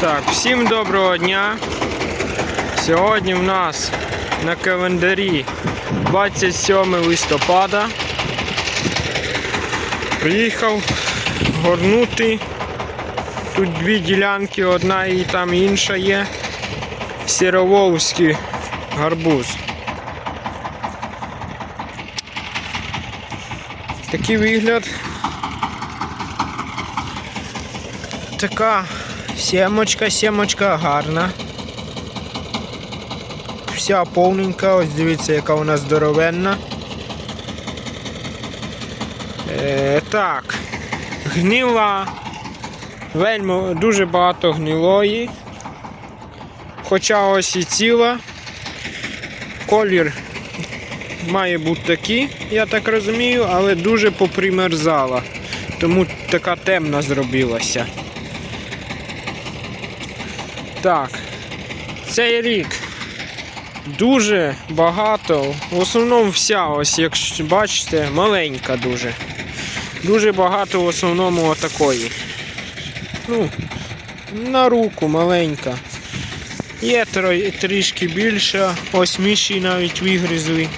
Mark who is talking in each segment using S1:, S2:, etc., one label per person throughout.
S1: Так, всім доброго дня. Сьогодні в нас на календарі 27 листопада. Приїхав горнути. Тут дві ділянки, одна і там інша є. Сіроволзький гарбуз. Такий вигляд. Така сімочка, сімочка гарна. Вся повненька, ось дивіться, яка вона здоровенна. Е, так, гнила. Вельми дуже багато гнилої. Хоча ось і ціла. Колір має бути такий, я так розумію, але дуже попримерзала. Тому така темна зробилася. Так, цей рік дуже багато, в основному вся, ось якщо бачите, маленька дуже. Дуже багато в основному отакої. Ну, на руку маленька. Є трішки більше, ось міші навіть вигризли.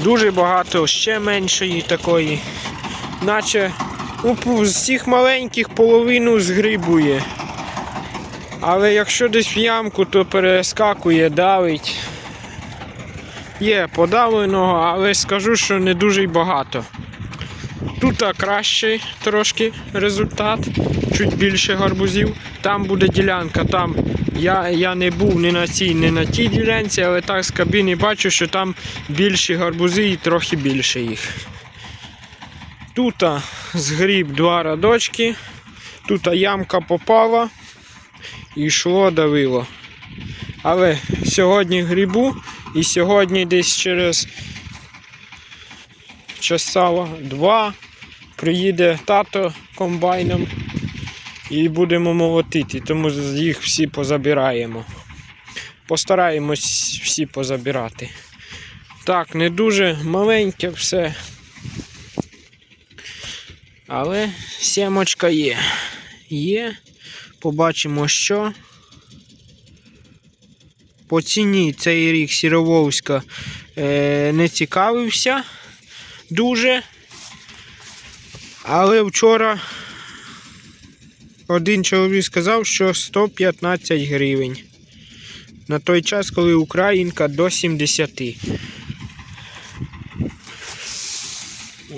S1: Дуже багато ще меншої такої. Наче ну, пу- з цих маленьких половину згрибує. Але якщо десь в ямку, то перескакує, давить. Є подавленого, але скажу, що не дуже й багато. Тут кращий трошки результат, чуть більше гарбузів. Там буде ділянка, там я, я не був ні на цій, ні на тій ділянці, але так з кабіни бачу, що там більші гарбузи і трохи більше їх. Тут згріб два радочки, тут ямка попала і йшло давило. Але сьогодні грібу і сьогодні десь через часа два приїде тато комбайном і будемо молотити, тому їх всі позабираємо. Постараємось всі позабирати. Так, не дуже маленьке все. Але сімочка є. Є. Побачимо, що. По ціні цей рік Сірововська е, не цікавився дуже. Але вчора один чоловік сказав, що 115 гривень. На той час, коли українка до 70.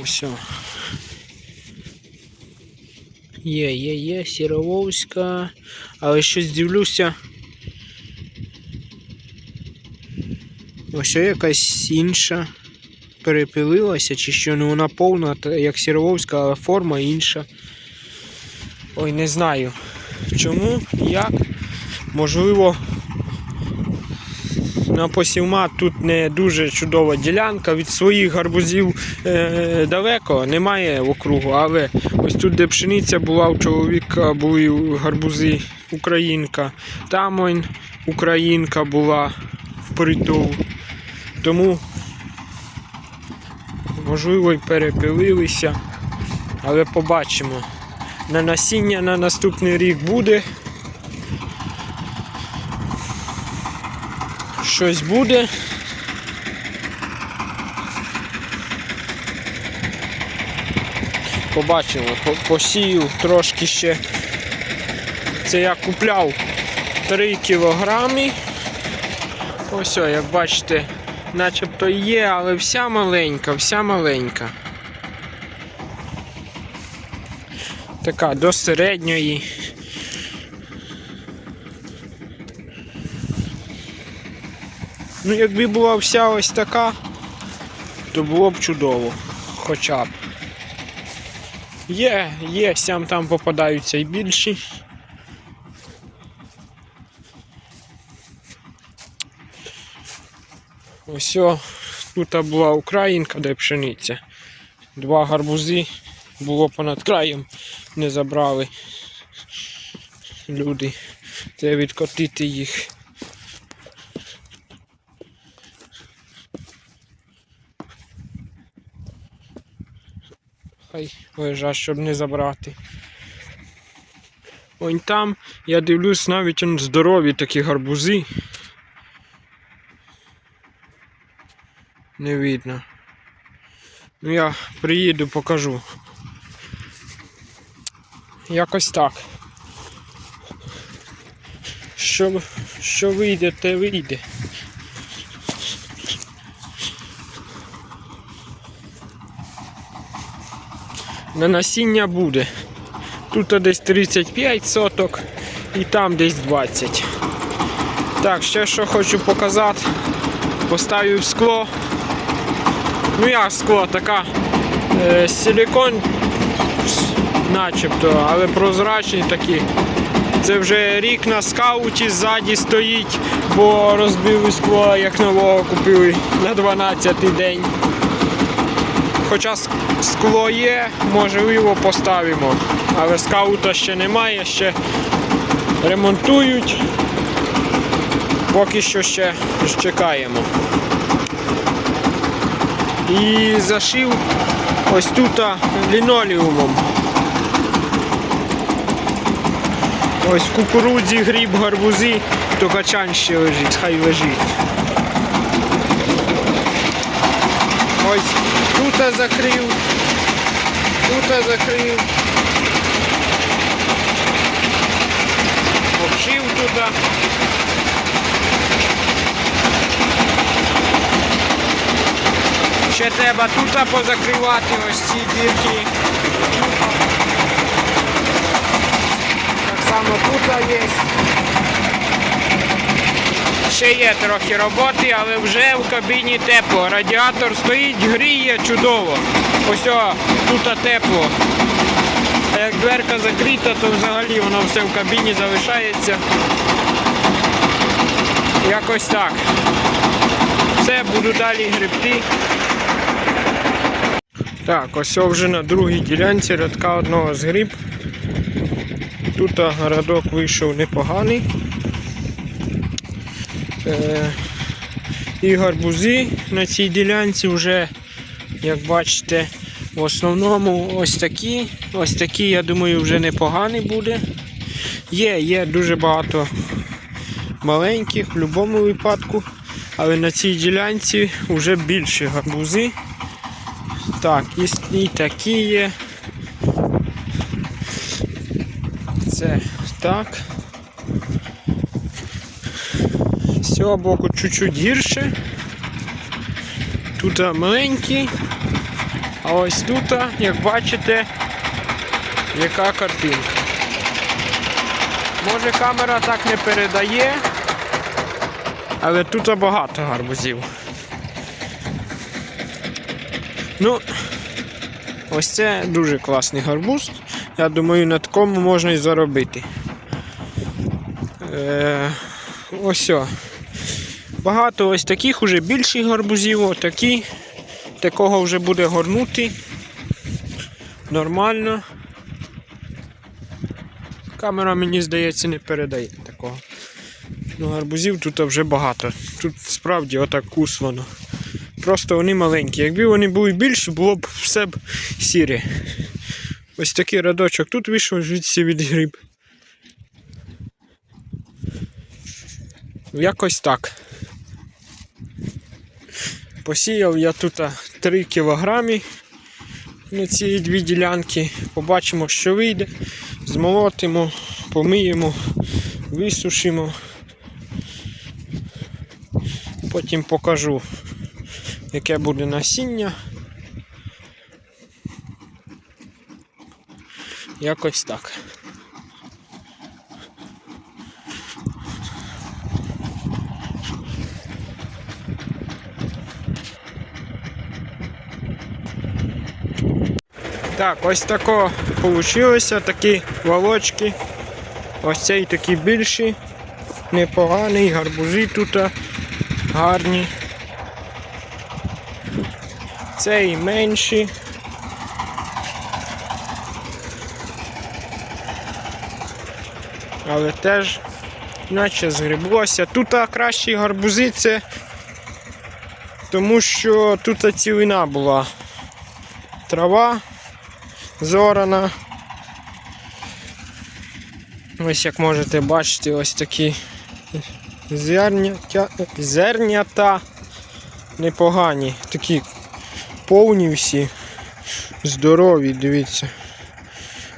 S1: Ось. Є, є, є, Сірововська. Але щось дивлюся. Ось якась інша перепилилася, чи що ну вона повна, як Сірововська, але форма інша. Ой, не знаю. Чому, як? Можливо, на посівма тут не дуже чудова ділянка. Від своїх гарбузів е, далеко, немає округу, але тут, де пшениця була, у чоловіка були гарбузи українка. Там українка була впритул. Тому можливо й перепилилися, але побачимо. На насіння на наступний рік буде. Щось буде. Побачимо, по- посію трошки ще. Це я купляв 3 кілограми. Ось, як бачите, начебто є, але вся маленька, вся маленька. Така до середньої. Ну, якби була вся ось така, то було б чудово. Хоча б. Є, є, сям там попадаються і більші. Ось тут була українка, де пшениця. Два гарбузи було понад краєм, не забрали люди. Треба відкотити їх. Хай лежать, щоб не забрати. Ось там, я дивлюсь, навіть он здорові такі гарбузи. Не видно. Ну я приїду, покажу. Якось так. Що, що вийде, те вийде. На насіння буде. Тут десь 35 соток і там десь 20. Так, ще що хочу показати. Поставив скло. Ну як скло, така е, силикон начебто, але прозрачний такий. Це вже рік на скауті ззаді стоїть, бо розбили скло, як нового купили на 12-й день. Хоча скло є, можливо, поставимо. Але скаута ще немає, ще ремонтують. Поки що ще чекаємо. І зашив ось тут лінолеумом. Ось кукурудзі, гріб, гарбузи, то качан ще лежить, хай лежить. Ось тут закрив, тут закрив. Обшив туди. Ще треба тут позакривати ось ці дірки. Так само тут є. Ще є трохи роботи, але вже в кабіні тепло. Радіатор стоїть, гріє чудово. Ось о, тут тепло. А як дверка закрита, то взагалі воно все в кабіні залишається. Якось так. Все, буду далі гребти. Так, ось вже на другій ділянці рядка одного з гриб. Тут городок вийшов непоганий. Е, і гарбузи на цій ділянці вже, як бачите, в основному ось такі. Ось такі, я думаю, вже непоганий буде. Є, є дуже багато маленьких в будь-якому випадку, але на цій ділянці вже більше гарбузи. Так, і, і такі є. Це так. З цього боку чуть-чуть гірше. Тут маленькі, а ось тут, як бачите, яка картинка. Може камера так не передає, але тут багато гарбузів. Ну, ось це дуже класний гарбуз. Я думаю, на такому можна і заробити. Е, ось. Багато ось таких уже більших гарбузів, отакі. Такого вже буде горнути. Нормально. Камера, мені здається, не передає такого. Ну, гарбузів тут вже багато. Тут справді отак кус воно. Просто вони маленькі. Якби вони були більші, було б все б сіре. Ось такий радочок тут вийшов звідси від гриб. Якось так. Посіяв я тут 3 кілограмі на ці дві ділянки. Побачимо, що вийде. Змолотимо, помиємо, висушимо. Потім покажу, яке буде насіння. Якось так. Так, ось тако вийшло, такі волочки. Ось цей такі більші, непоганий, гарбузи тут гарні. Цей менші. Але теж наче згреблося. Тут кращі гарбузи це тому що тут цілина була трава зорана. Ось як можете бачити, ось такі зернята, зернята непогані. Такі повні всі, здорові, дивіться.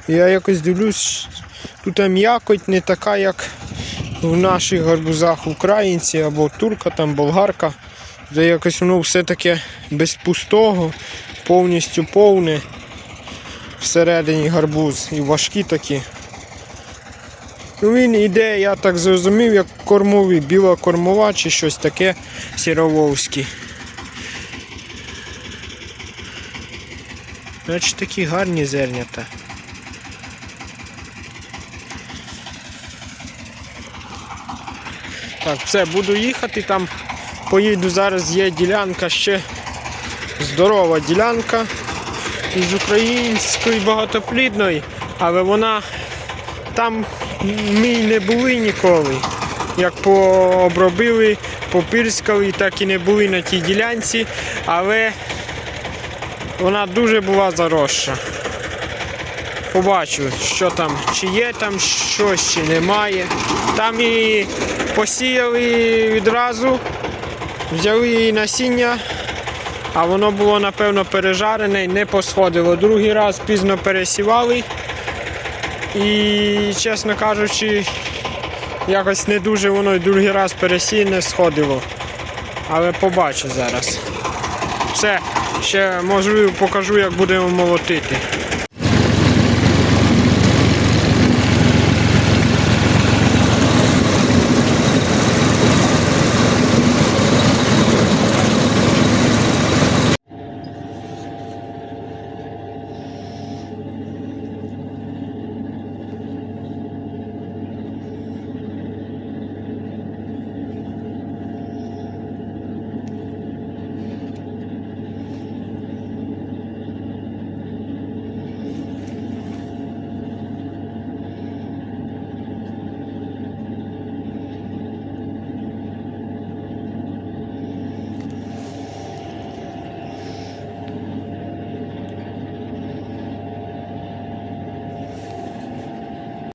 S1: Я якось дивлюсь, тут м'якоть не така, як в наших гарбузах українці або турка, там болгарка. Де якось воно все таке без пустого, повністю повне всередині гарбуз і важкі такі. Ну він іде, я так зрозумів, як кормовий, біла кормова чи щось таке сірововський. Значить такі гарні зернята. Так, все, буду їхати там. Поїду зараз є ділянка ще здорова ділянка із української багатоплідної, але вона там ми не були ніколи. Як пообробили, попирскали, так і не були на тій ділянці, але вона дуже була заросша. Побачу, що там, чи є там щось, чи немає. Там і посіяли відразу, взяли насіння, а воно було напевно пережарене і не посходило. Другий раз пізно пересівали. І, чесно кажучи, якось не дуже воно і другий раз пересіяне сходило. Але побачу зараз. Все, ще можливо покажу, як будемо молотити.